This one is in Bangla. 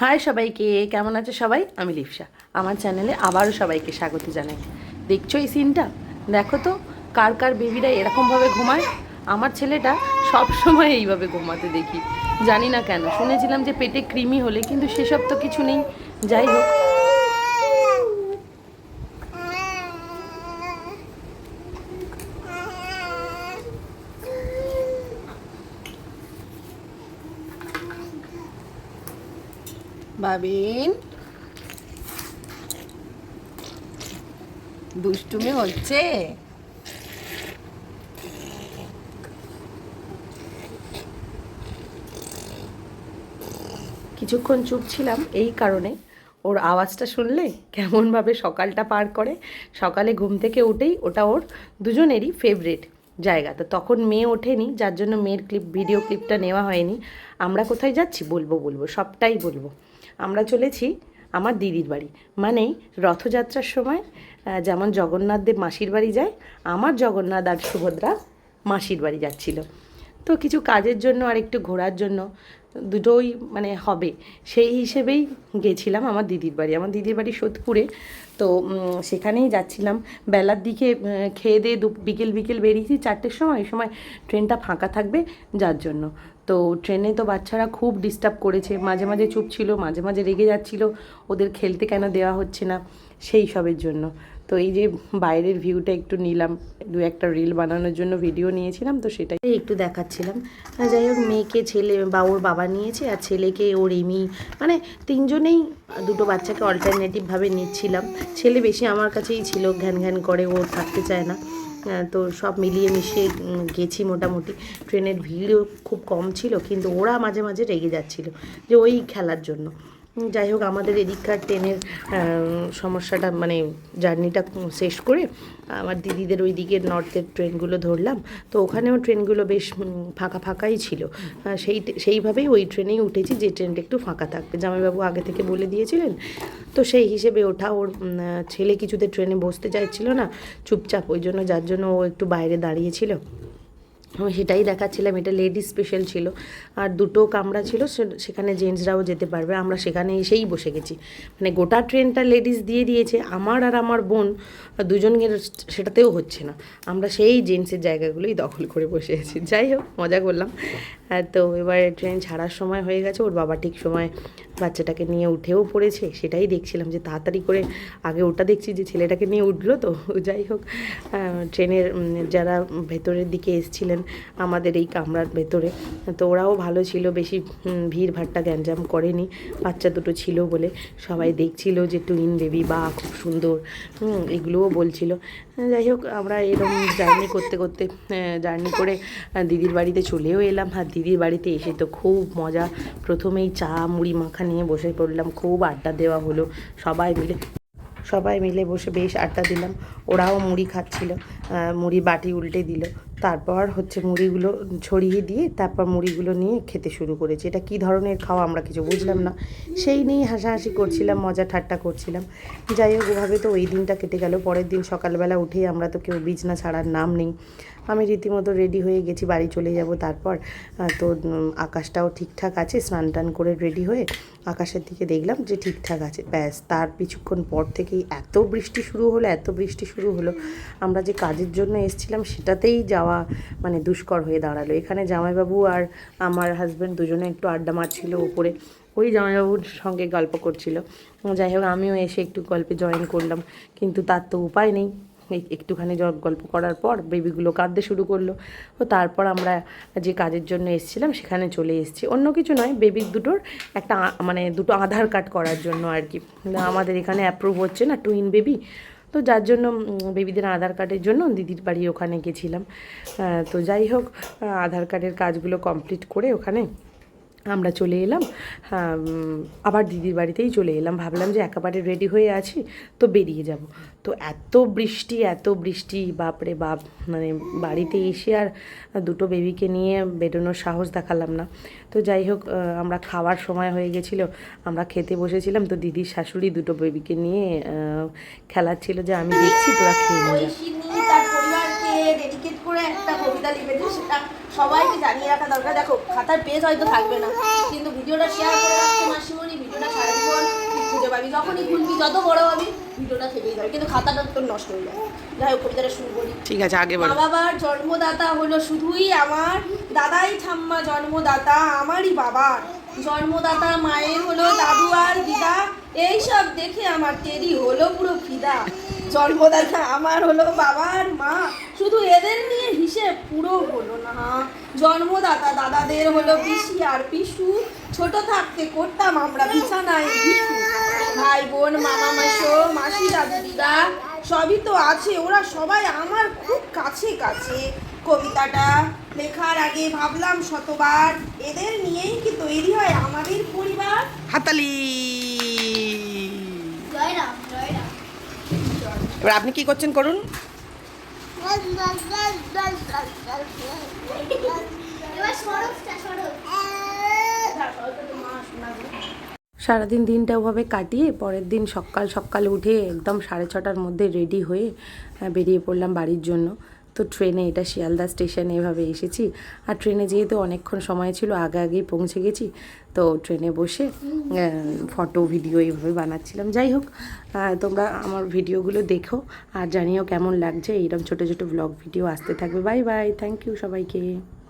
হাই সবাইকে, কেমন আছে সবাই? আমি লিপসা। আমার চ্যানেলে আবারও সবাইকে স্বাগত জানাই। দেখছ এই সিনটা? দেখো তো, কার কার বেবিরা এরকমভাবে ঘুমায়? আমার ছেলেটা সব সময় এইভাবে ঘুমাতে দেখি। জানি না কেন, শুনেছিলাম যে পেটে কৃমি হলে, কিন্তু সেসব তো কিছু নেই। যাই হোক বাবিন দুষ্টুমি হচ্ছে। কিছুক্ষণ চুপ ছিলাম এই কারণে। ওর আওয়াজটা শুনলে কেমনভাবে সকালটা পার করে। সকালে ঘুম থেকে উঠেই ওটা ওর দুজনেরই ফেভারিট জায়গা। তো তখন মেয়ে ওঠেনি, যার জন্য মেয়ের ক্লিপ, ভিডিও ক্লিপটা নেওয়া হয়নি। আমরা কোথায় যাচ্ছি? বলব বলব, সবটাই বলব। আমরা চলেছি আমার দিদির বাড়ি। মানে রথযাত্রার সময় যেমন জগন্নাথদের মাসির বাড়ি যায়, আমার জগন্নাথ আর সুভদ্রা মাসির বাড়ি যাচ্ছিল। তো কিছু কাজের জন্য আর একটু ঘোরার জন্য দুটোই মানে হবে। সেই হিসেবেই গেছিলাম আমার দিদির বাড়ি। আমার দিদির বাড়ি সোদপুরে। তো সেখানেই যাচ্ছিলাম। বেলার দিকে খেয়ে দিয়ে দু বিকেল বিকেল বেরিয়েছি চারটের সময়। এই সময় ট্রেনটা ফাঁকা থাকবে যার জন্য। তো ট্রেনে তো বাচ্চারা খুব ডিস্টার্ব করেছে। মাঝে মাঝে চুপ ছিল মাঝে মাঝে রেগে যাচ্ছিল। ওদের খেলতে কেন দেওয়া হচ্ছে না? সেই সবের জন্য। তো এই যে বাইরের ভিউটা একটু নিলাম, দু একটা রিল বানানোর জন্য ভিডিও নিয়েছিলাম, তো সেটাই। একটু দেখাচ্ছিলাম। যাই হোক, মেয়েকে ছেলে বা ওর বাবা নিয়েছে, আর ছেলেকে ওর এমি মানে তিনজনেই দুটো বাচ্চাকে অল্টারনেটিভভাবে নিচ্ছিলাম। ছেলে বেশি আমার কাছেই ছিল, ঘ্যান ঘ্যান করে, ও থাকতে চায় না। তো সব মিলিয়ে মিশিয়ে গেছি মোটামুটি। ট্রেনের ভিড়ও খুব কম ছিল, কিন্তু ওরা মাঝে মাঝে রেগে যাচ্ছিল, যে ওই খেলার জন্য। যাই হোক, আমাদের এদিককার ট্রেনের সমস্যাটা মানে জার্নিটা শেষ করে আমার দিদিদের ওই দিকের নর্থের ট্রেনগুলো ধরলাম। তো ওখানেও ট্রেনগুলো বেশ ফাঁকা ফাঁকাই ছিল। সেই সেইভাবেই ওই ট্রেনেই উঠেছি যে ট্রেনটা একটু ফাঁকা থাকবে। জামাইবাবু আগে থেকে বলে দিয়েছিলেন। তো সেই হিসেবে ওঠা, ওর ছেলে কিছুতে ট্রেনে বসতে চাইছিল না, চুপচাপ। ওই জন্য যার জন্য ও একটু বাইরে দাঁড়িয়েছিল। আমি সেটাই দেখাচ্ছিলাম, এটা লেডিস স্পেশাল ছিল। আর দুটো কামরা ছিল সেখানে জেন্টসরাও যেতে পারবে। আমরা সেখানে এসেই বসে গেছি। মানে গোটা ট্রেনটা লেডিস দিয়ে দিয়েছে। আমার আর আমার বোন দুজনের সেটাতেও হচ্ছে না। আমরা সেই জেন্টসের জায়গাগুলোই দখল করে বসে আছি। যাই হোক, মজা করলাম। তো এবার ট্রেন ছাড়ার সময় হয়ে গেছে। ওর বাবা ঠিক সময় বাচ্চাটাকে নিয়ে উঠেও পড়েছে। সেটাই দেখছিলাম যে তাড়াতাড়ি করে আগে ওটা দেখছি যে ছেলেটাকে নিয়ে উঠল তো। যাই হোক ট্রেনের যারা ভেতরের দিকে এসছিলেন আমাদের এই কামরার ভেতরে। তো ওরাও ভালো ছিল, বেশি ভিড় ভাট্টা গ্যাঞ্জাম করেনি। বাচ্চা দুটো ছিল বলে সবাই দেখছিল যে টুইন বেবি, বা খুব সুন্দর এগুলোও বলছিল। যাই হোক, আমরা এরকম জার্নি করতে করতে জার্নি করে দিদির বাড়িতে চলেও এলাম। আর দিদির বাড়িতে এসে তো খুব মজা। প্রথমেই চা, মুড়ি, মাখা নিয়ে বসে পড়লাম। খুব আড্ডা দেওয়া হলো সবাই মিলে। সবাই মিলে বসে বেশ আড্ডা দিলাম। ওরাও মুড়ি খাচ্ছিল মুড়ি বাটি উল্টে দিল। তারপর হচ্ছে মুড়িগুলো ছড়িয়ে দিয়ে তারপর মুড়িগুলো নিয়ে খেতে শুরু করেছে। এটা কী ধরনের খাওয়া আমরা কিছু বুঝলাম না। সেই নিয়েই হাসাহাসি করছিলাম, মজা ঠাট্টা করছিলাম। যাই হোক, ওভাবে তো ওই দিনটা কেটে গেল। পরের দিন সকালবেলা উঠেই আমরা তো কেউ বিছনা ছাড়ার নাম নেই। আমি রীতিমতো রেডি হয়ে গেছি, বাড়ি চলে যাব। তারপর তো আকাশটাও ঠিকঠাক আছে স্নান টান করে রেডি হয়ে আকাশের দিকে দেখলাম যে ঠিকঠাক আছে। ব্যাস, তার কিছুক্ষণ পর থেকেই এত বৃষ্টি শুরু হলো, এত বৃষ্টি শুরু হলো। আমরা যে কাজের জন্য এসেছিলাম সেটাতেই যাওয়া মানে দুষ্কর হয়ে দাঁড়াল। এখানে জামাইবাবু আর আমার হাজব্যান্ড দুজনে একটু আড্ডা মারছিল ওপরে। ওই জামাইবাবুর সঙ্গে গল্প করছিল। যাই হোক, আমিও এসে একটু গল্পে জয়েন করলাম। কিন্তু তার তো উপায় নেই। একটুখানি গল্প করার পর বেবিগুলো কাঁদতে শুরু করল। তো তারপর আমরা যে কাজের জন্য এসেছিলাম সেখানে চলে এসেছি। অন্য কিছু নয় বেবির দুটোর একটা মানে দুটো আধার কার্ড করার জন্য আর কি। আমাদের এখানে অ্যাপ্রুভ হচ্ছে না টুইন বেবি তো যার জন্য বেবিদের আধার কার্ডের জন্য দিদির বাড়ি ওখানে গেছিলাম। তো যাই হোক আধার কার্ডের কাজগুলো কমপ্লিট করে ওখানে আমরা চলে এলাম। আবার দিদির বাড়িতেই চলে এলাম। ভাবলাম যে একেবারে রেডি হয়ে আছি, তো বেরিয়ে যাব। তো এত বৃষ্টি এত বৃষ্টি, বাপরে বাপ মানে বাড়িতে এসে আর দুটো বেবিকে নিয়ে বেরোনোর সাহস দেখালাম না। তো যাই হোক আমরা খাওয়ার সময় হয়ে গেছিল, আমরা খেতে বসেছিলাম, তো দিদির শাশুড়ি দুটো বেবিকে নিয়ে খেলাচ্ছিল যে আমি দেখছি তোরা খেয়ে ডেডিকেট করে একটা কবিতা সেটা সবাইকে জানিয়ে রাখা দরকার। দেখো খাতার পেজ হয়তো থাকবে না কিন্তু ভিডিওটা শেয়ার করে রাখছে মাসিমণি ভিডিওটা সারাজীবন খুঁজে পাবি। যখনই খুলবি যত বড় হবে ভিডিওটা থেকেই যাবে। কিন্তু খাতাটা তোর নষ্ট হয়ে যাবে যাই হোক কবিতাটা শুরু করি। ঠিক আছে আগে মা বাবার জন্মদাতা হলো শুধুই আমার। দাদাই ঠাম্মা জন্মদাতা আমারই বাবার। জন্মদাতা মায়ের হলো দাদু আর দিদা। এইসব দেখে আমার টেরি হলো পুরো ফিদা। জন্মদাতা আমার হলো বাবার মা। শুধু এদের নিয়ে হিসেব পুরো হলো না। জন্মদাতা দাদাদের হলো পিসি আর পিসু। ছোট থাকতে করতাম আমরা বিছানায় ভাই বোন মামা মাসো মাসি দাদু দিদা সবই তো আছে। ওরা সবাই আমার খুব কাছে কাছে। কবিতাটা লেখার আগে ভাবলাম শতবার। এদের নিয়েই কি তৈরি হয় আমাদের পরিবার? হাতালি। জয়রাম জয়রাম। এবার আপনি কি করছেন করুন। সারাদিন দিনটা ওভাবে কাটিয়ে পরের দিন সকাল সকাল উঠে একদম সাড়ে ছটার মধ্যে রেডি হয়ে বেরিয়ে পড়লাম বাড়ির জন্য। তো ট্রেনে, এটা শিয়ালদা স্টেশনে এভাবে এসেছি। আর ট্রেনে যেহেতু অনেকক্ষণ সময় ছিল, আগে আগেই পৌঁছে গেছি, তো ট্রেনে বসে ফটো, ভিডিও এইভাবে বানাচ্ছিলাম। যাই হোক তোমরা আমার ভিডিওগুলো দেখো আর জানিও কেমন লাগছে। এইরকম ছোটো ছোটো ব্লগ ভিডিও আসতে থাকবে। বাই বাই থ্যাংক ইউ সবাইকে।